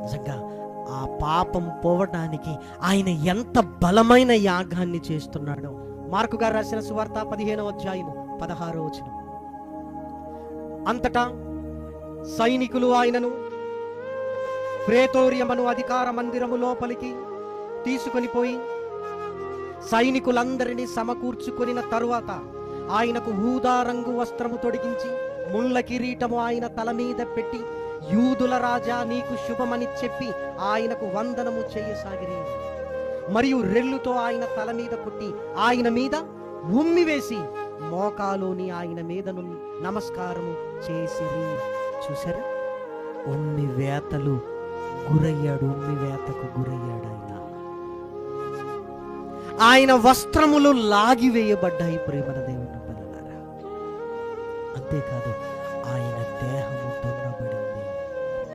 నిజంగా ఆ పాపం పోవటానికి ఆయన ఎంత బలమైన యాగాన్ని చేస్తున్నాడో. మార్కు గారు రాసిన సువార్త పదిహేనవ అధ్యాయము పదహారో వచ్చిన అంతటా సైనికులు ఆయనను ప్రేతోర్యమను అధికార మందిరము లోపలికి తీసుకొని పోయి సైనికులందరినీ సమకూర్చుకొనిన తరువాత ఆయనకు ఊదా రంగు వస్త్రము తొడిగించి ముళ్ళ కిరీటము ఆయన తల మీద పెట్టి యూదుల రాజా నీకు శుభమని చెప్పి ఆయనకు వందనము చేయసాగిరి. మరియు రెల్లుతో ఆయన తల మీద కొట్టి ఆయన మీద ఉమ్మి వేసి మోకాలోని ఆయన మీదను నమస్కారము చేసిరి. చూసారా ఉమ్మి వేతలు గురయ్యాడు ఉమ్మి వేతకు గురయ్యాడు ఆయన. ఆయన వస్త్రములు లాగివేయబడ్డాయి ప్రేమల దేవుడు అంతేకాదు